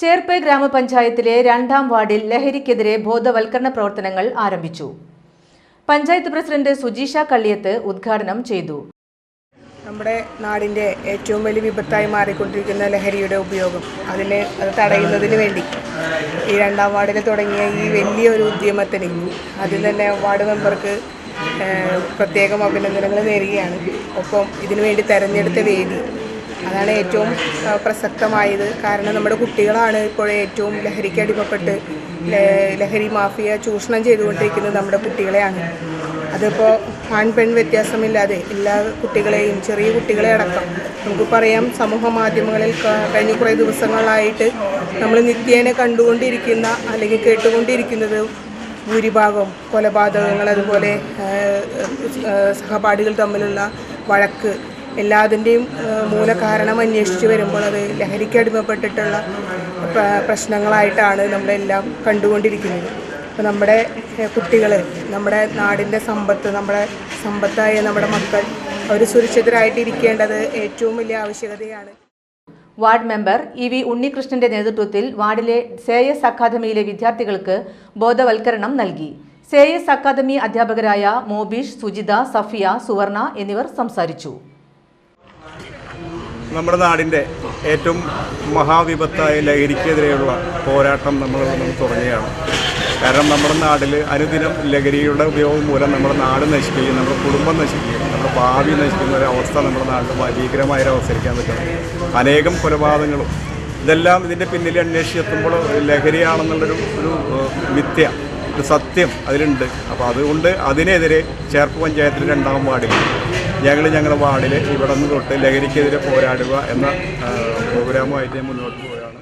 ചേർപ്പ് ഗ്രാമപഞ്ചായത്തിലെ രണ്ടാം വാർഡിൽ ലഹരിക്കെതിരെ ബോധവൽക്കരണ പ്രവർത്തനങ്ങൾ ആരംഭിച്ചു. പഞ്ചായത്ത് പ്രസിഡന്റ് സുജീഷ കള്ളിയത്ത് ഉദ്ഘാടനം ചെയ്തു. നമ്മുടെ നാടിന്റെ ഏറ്റവും വലിയ വിപത്തായി മാറിക്കൊണ്ടിരിക്കുന്ന ലഹരിയുടെ ഉപയോഗം. അതിനെ അത് തടയുന്നതിന് വേണ്ടി. ഈ രണ്ടാം വാർഡിൽ തുടങ്ങിയ ഈ വലിയൊരു ഉദ്യമത്തിന് അതിൽ തന്നെ വാർഡ് മെമ്പർക്ക് പ്രത്യേകം അഭിനന്ദനങ്ങൾ നേരുകയാണ്. ഒപ്പം ഇതിനുവേണ്ടി തെരഞ്ഞെടുത്ത വേദി അതാണ് ഏറ്റവും പ്രസക്തമായത്. കാരണം നമ്മുടെ കുട്ടികളാണ് ഇപ്പോൾ ഏറ്റവും ലഹരിക്ക് അടിമപ്പെട്ട് ലഹരി മാഫിയ ചൂഷണം ചെയ്തുകൊണ്ടിരിക്കുന്നത് നമ്മുടെ കുട്ടികളെയാണ്. അതിപ്പോൾ ആൺ പെൺ വ്യത്യാസമില്ലാതെ എല്ലാ കുട്ടികളെയും ചെറിയ കുട്ടികളെ അടക്കം നമുക്ക് പറയാം സമൂഹ മാധ്യമങ്ങളിൽ കഴിഞ്ഞ കുറേ ദിവസങ്ങളായിട്ട് നമ്മൾ നിത്യേന കണ്ടുകൊണ്ടിരിക്കുന്ന അല്ലെങ്കിൽ കേട്ടുകൊണ്ടിരിക്കുന്നത് ഭൂരിഭാഗം കൊലപാതകങ്ങൾ അതുപോലെ സഹപാഠികൾ തമ്മിലുള്ള വഴക്ക് എല്ലാതിന്റെയും മൂലകാരണം അന്വേഷിച്ച് വരുമ്പോൾ അത് ലഹരിക്ക് അടിമപ്പെട്ടിട്ടുള്ള പ്ര- പ്രശ്നങ്ങളായിട്ടാണ് നമ്മളെല്ലാം കണ്ടുകൊണ്ടിരിക്കുന്നത്. അപ്പോൾ നമ്മുടെ കുട്ടികൾ നമ്മുടെ നാടിന്റെ സമ്പത്ത് നമ്മുടെ സമ്പത്തായ നമ്മുടെ മക്കൾ അവർ സുരക്ഷിതരായിട്ടിരിക്കേണ്ടത് ഏറ്റവും വലിയ ആവശ്യകതയാണ്. വാർഡ് മെമ്പർ ഇ വി ഉണ്ണികൃഷ്ണന്റെ നേതൃത്വത്തിൽ വാർഡിലെ സേയസ് അക്കാദമിയിലെ വിദ്യാർത്ഥികൾക്ക് ബോധവൽക്കരണം നൽകി. സേയസ് അക്കാദമി അധ്യാപകരായ മോബീഷ് സുജിത സഫിയ സുവർണ എന്നിവർ സംസാരിച്ചു. നമ്മുടെ നാടിന്റെ ഏറ്റവും മഹാവിപത്തായ ലഹരിക്കെതിരെയുള്ള പോരാട്ടം നമ്മൾ തുടങ്ങുകയാണ്. കാരണം നമ്മുടെ നാട്ടിൽ അനുദിനം ലഹരിയുടെ ഉപയോഗം മൂലം നമ്മുടെ നാട് നശിക്കുകയും നമ്മുടെ കുടുംബം നശിക്കുകയും നമ്മുടെ ഭാവി നശിക്കുന്ന ഒരു അവസ്ഥ നമ്മുടെ നാട്ടിൽ ഭീകരമായ ഒരു അനേകം കൊലപാതകങ്ങളും ഇതെല്ലാം ഇതിന്റെ പിന്നിൽ അന്വേഷിച്ചെത്തുമ്പോൾ ലഹരിയാണെന്നുള്ളൊരു ഒരു മിഥ്യ ഒരു സത്യം അതിലുണ്ട്. അപ്പോൾ അതുകൊണ്ട് അതിനെതിരെ ചേർപ്പ് പഞ്ചായത്തിൽ രണ്ടാം വാർഡിൽ ഞങ്ങൾ ഞങ്ങളുടെ വാർഡിൽ ഇവിടെ നിന്ന് തൊട്ട് ലഹരിക്കെതിരെ പോരാടുക എന്ന പ്രോഗ്രാമുമായിട്ട് മുന്നോട്ട് പോവുകയാണ്.